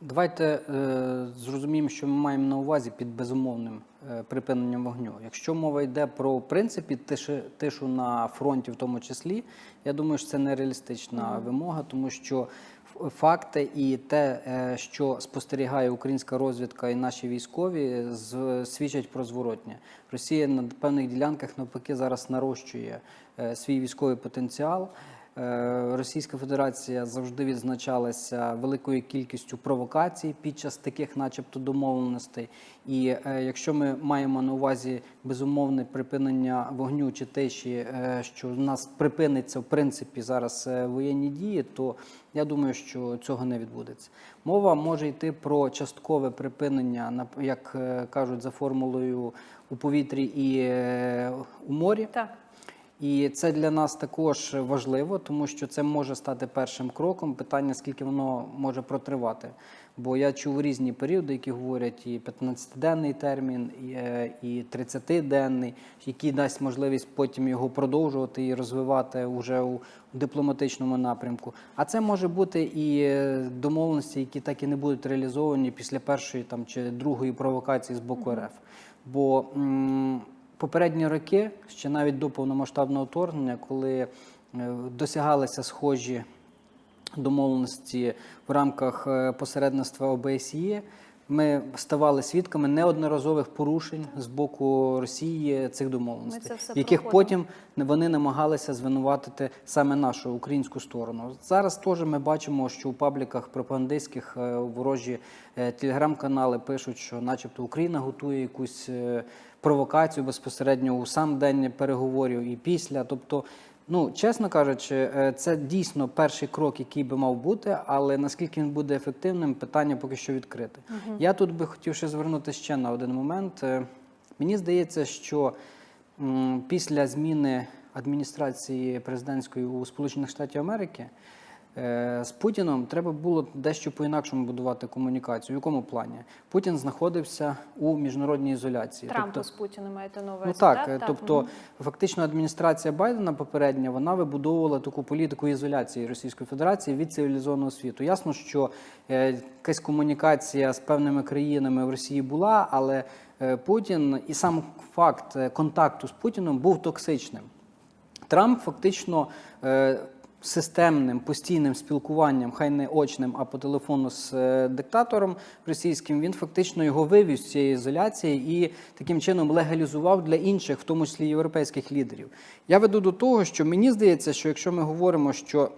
Давайте е, зрозуміємо, що ми маємо на увазі під безумовним е, припиненням вогню. Якщо мова йде про в принципі тиші, тишу на фронті, в тому числі, я думаю, що це нереалістична вимога, тому що факти і те, е, що спостерігає українська розвідка і наші військові, з- свідчать про зворотнє. Росія на певних ділянках навпаки зараз нарощує е, свій військовий потенціал. Е, Російська Федерація завжди відзначалася великою кількістю провокацій під час таких, начебто, домовленостей. І е, якщо ми маємо на увазі безумовне припинення вогню чи тиші, е, що в нас припиниться в принципі зараз е, воєнні дії, то я думаю, що цього не відбудеться. Мова може йти про часткове припинення, як кажуть, за формулою у повітрі і у морі. Так. І це для нас також важливо, тому що це може стати першим кроком. Питання, скільки воно може протривати. Бо я чув різні періоди, які говорять і 15-денний термін, і, е, і 30-денний, який дасть можливість потім його продовжувати і розвивати вже у дипломатичному напрямку. А це може бути і е, домовленості, які так і не будуть реалізовані після першої там чи другої провокації з боку РФ. Бо попередні роки, ще навіть до повномасштабного вторгнення, коли е, досягалися схожі домовленості в рамках е, посередництва ОБСЄ, ми ставали свідками неодноразових порушень з боку Росії цих домовленостей, в яких проходимо. потім вони намагалися звинуватити саме нашу українську сторону. Зараз теж ми бачимо, що у пабліках пропагандистських е, ворожі е, телеграм-канали пишуть, що, начебто, Україна готує якусь е, провокацію безпосередньо у сам день переговорів і після. Тобто, ну чесно кажучи, е, це дійсно перший крок, який би мав бути, але наскільки він буде ефективним, питання поки що відкрите. Я тут би хотів ще звернути ще на один момент. Е, Мені здається, що після зміни адміністрації президентської у Сполучених Штатів Америки з Путіном треба було дещо по-інакшому будувати комунікацію. В якому плані? Путін знаходився у міжнародній ізоляції. Трампу Тобто- з Путіним маєте на увазі, Ну так, е, так? тобто Мгм. фактично адміністрація Байдена попередня вона вибудовувала таку політику ізоляції Російської Федерації від цивілізованого світу. Ясно, що е, якась комунікація з певними країнами в Росії була, але е, Путін і сам факт е, контакту з Путіном був токсичним. Трамп фактично е, системним постійним спілкуванням, хай не очним, а по телефону з е, диктатором російським, він фактично його вивів з цієї ізоляції і таким чином легалізував для інших, в тому числі європейських лідерів. Я веду до того, що мені здається, що якщо ми говоримо, що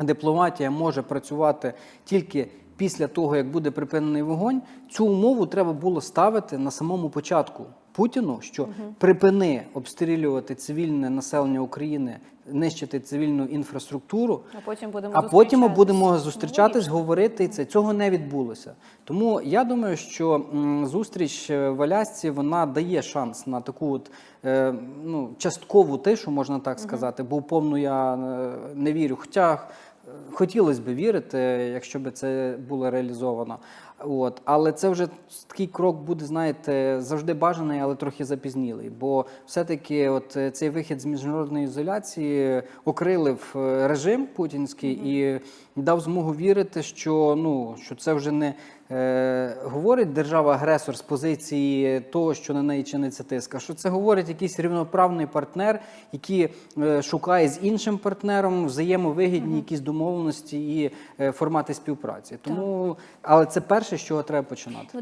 дипломатія може працювати тільки після того, як буде припинений вогонь, цю умову треба було ставити на самому початку Путіну, що припини обстрілювати цивільне населення України, нищити цивільну інфраструктуру. А потім будемо А потім ми будемо Ну, зустрічатись, говорити і це. Цього не відбулося. Тому я думаю, що зустріч е, в Алясці вона дає шанс на таку от е, ну, часткову тишу, можна так сказати, бо в повну я е, не вірю. Хоча хотілося б вірити, якщо б це було реалізовано. От, але це вже такий крок буде, знаєте, завжди бажаний, але трохи запізнілий. Бо все-таки, от е, цей вихід з міжнародної ізоляції окрилив е, режим путінський і дав змогу вірити, що ну що це вже не е, говорить держава-агресор з позиції того, що на неї чиниться тиск, а що це говорить якийсь рівноправний партнер, який е, шукає з іншим партнером взаємовигідні якісь домовленості і е, формати співпраці. Тому, але це перше, з чого треба починати.